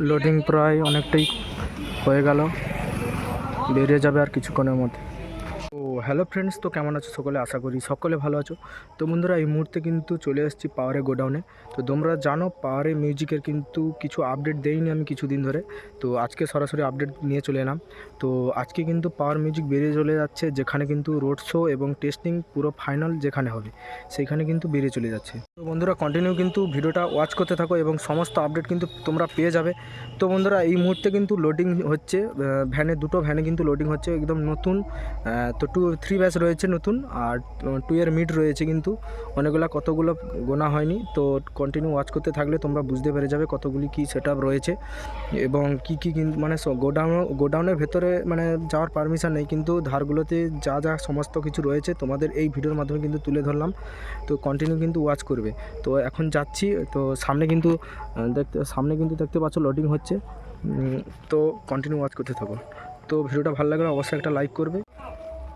Loading প্রায় অনেকটাই হয়ে গেল। বেরিয়ে যাবে আর কিছুক্ষণের মধ্যে। হ্যালো ফ্রেন্ডস, তো কেমন আছো সকলে? আশা করি সকলে ভালো আছো। তো বন্ধুরা, এই মুহূর্তে কিন্তু চলে এসেছি পাওয়ারে গোডাউনে। তো তোমরা জানো, পাওয়ারে মিউজিকের কিন্তু কিছু আপডেট দেইনি আমি কিছুদিন ধরে। তো আজকে সরাসরি আপডেট নিয়ে চলে এলাম। তো আজকে কিন্তু পাওয়ার মিউজিক বেরিয়ে চলে যাচ্ছে, যেখানে কিন্তু রোড শো এবং টেস্টিং পুরো ফাইনাল যেখানে হবে সেইখানে কিন্তু বেরিয়ে চলে যাচ্ছে। তো বন্ধুরা কন্টিনিউ কিন্তু ভিডিওটা ওয়াচ করতে থাকো এবং সমস্ত আপডেট কিন্তু তোমরা পেয়ে যাবে। তো বন্ধুরা, এই মুহূর্তে কিন্তু লোডিং হচ্ছে ভ্যানে, দুটো ভ্যানে কিন্তু লোডিং হচ্ছে, একদম নতুন। তো টু থ্রি ব্যাচ রয়েছে নতুন আর টু এর মিড রয়েছে কিন্তু। অনেকগুলো কতগুলো গোনা হয়নি, তো কন্টিনিউ ওয়াচ করতে থাকলে তোমরা বুঝতে পেরে যাবে কতগুলি কী সেট রয়েছে এবং কি কি কিন্তু মানে গোডাউন গোডাউনের ভেতরে মানে যাওয়ার পারমিশন নেই, কিন্তু ধারগুলোতে যা যা সমস্ত কিছু রয়েছে তোমাদের এই ভিডিওর মাধ্যমে কিন্তু তুলে ধরলাম। তো কন্টিনিউ কিন্তু ওয়াচ করবে। তো এখন যাচ্ছি, তো সামনে কিন্তু দেখতে সামনে কিন্তু দেখতে পাচ্ছ লোডিং হচ্ছে। তো কন্টিনিউ ওয়াচ করতে থাকো। তো ভিডিওটা ভালো লাগলে অবশ্যই একটা লাইক করবে।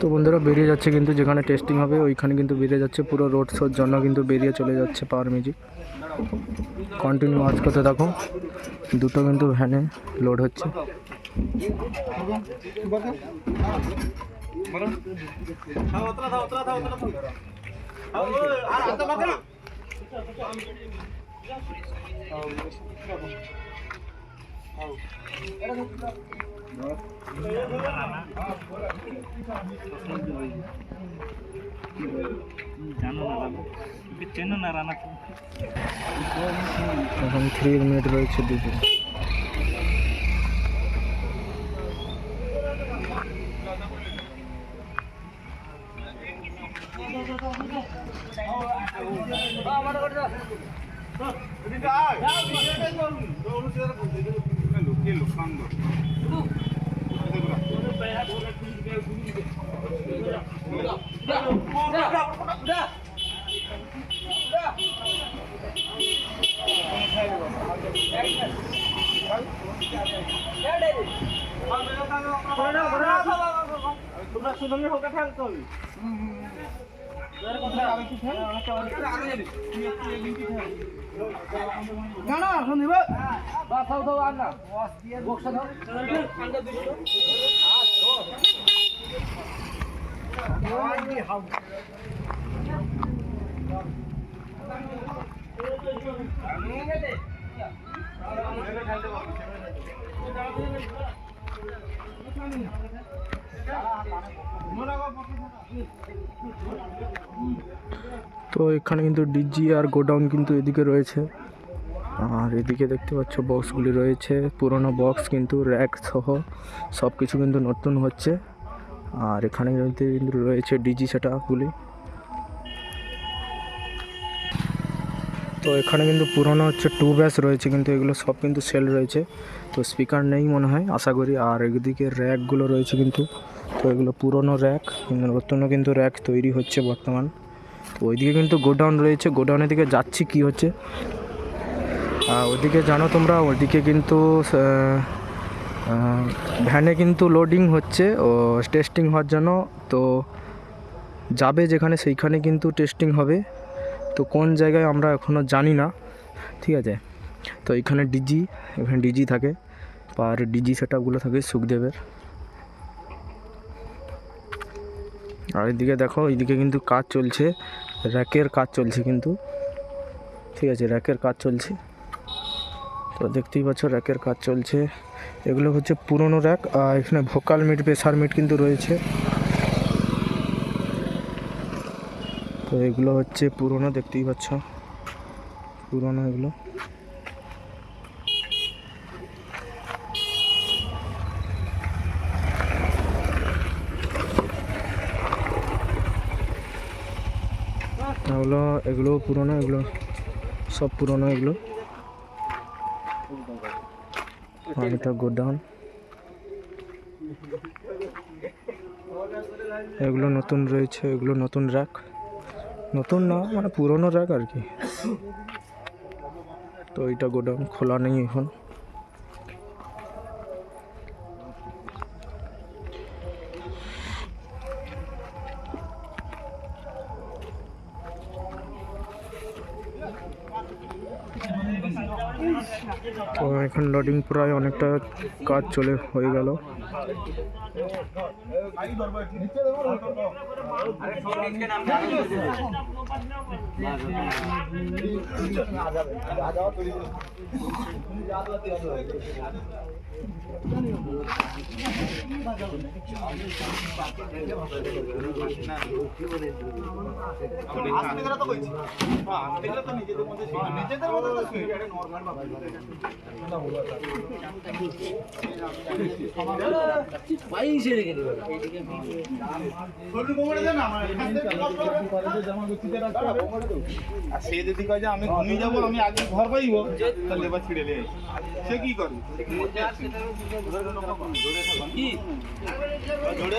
তো বন্ধুরা বেরিয়ে যাচ্ছে কিন্তু যেখানে টেস্টিং হবে, ওইখানে কিন্তু বেরিয়ে যাচ্ছে পুরো রোড শোর জন্য কিন্তু বেরিয়ে চলে যাচ্ছে পাওয়ার মিউজিক কন্টিনিউ ওয়াচ করতে থাকো। দুটো কিন্তু ভ্যানে লোড হচ্ছে। এখন থ্রি মিনিট রয়েছে দুজন জানো না রানা চেনো না রানা এখন দুটো তো এখানে কিন্তু ডিজি আর গোডাউন কিন্তু এদিকে রয়েছে। আর এদিকে দেখতে পাচ্ছ বক্সগুলি রয়েছে। পুরনো বক্স কিন্তু র্যাক সহ সব কিছু কিন্তু নতুন হচ্ছে। আর এখানে কিন্তু রয়েছে ডিজি সেটআপগুলি তো এখানে কিন্তু পুরনো হচ্ছে টু ব্যাস রয়েছে, কিন্তু এগুলো সব কিন্তু সেল রয়েছে। তো স্পিকার নেই মনে হয়, আশা করি। আর এদিকে র্যাকগুলো রয়েছে কিন্তু। তো এগুলো পুরনো র্যাক নতুনও কিন্তু র্যাক তৈরি হচ্ছে বর্তমান। তো ওইদিকে কিন্তু গোডাউন রয়েছে, গোডাউনের দিকে যাচ্ছি কি হচ্ছে? আর ওইদিকে জানো তোমরা, ওইদিকে কিন্তু ভ্যানে কিন্তু লোডিং হচ্ছে ও টেস্টিং হওয়ার জন্য। তো যাবে যেখানে সেইখানে কিন্তু টেস্টিং হবে। তো কোন জায়গায় আমরা এখনও জানি না, ঠিক আছে? তো এখানে ডিজি এখানে ডিজি থাকে। আর ডিজি সেটআপগুলো থাকে সুখদেবের। আর এদিকে দেখো এইদিকে কিন্তু কাজ চলছে। র্যাকের কাজ চলছে কিন্তু। ঠিক আছে, র্যাকের কাজ চলছে। তো দেখতেই পাচ্ছ, র্যাকের কাজ চলছে। এগুলো হচ্ছে পুরনো র্যাক, আর এখানে ভোকাল মিট, প্রেসার মিট কিন্তু রয়েছে। তো এগুলো হচ্ছে পুরনো, দেখতেই পাচ্ছ। পুরনো এগুলো। এগুলো এগুলো পুরনো, এগুলো, সব পুরনো এগুলো। আর গোডাউন এগুলো নতুন রয়েছে, এগুলো নতুন র্যাক নতুন না মানে পুরনো র্যাক আর কি। তো এটা গোডাউন খোলা নেই এখন। তো এখন লোডিং প্রায় অনেকটা কাজ চলে হয়ে গেল। নিজেদের মধ্যে তো নর্মাল আর সে যদি কয় যে আমি ঘুমিয়ে যাব, আমি আগে ঘর পাইব তাহলে এবার ছিঁড়ে নিয়ে সে কি করবে জোরে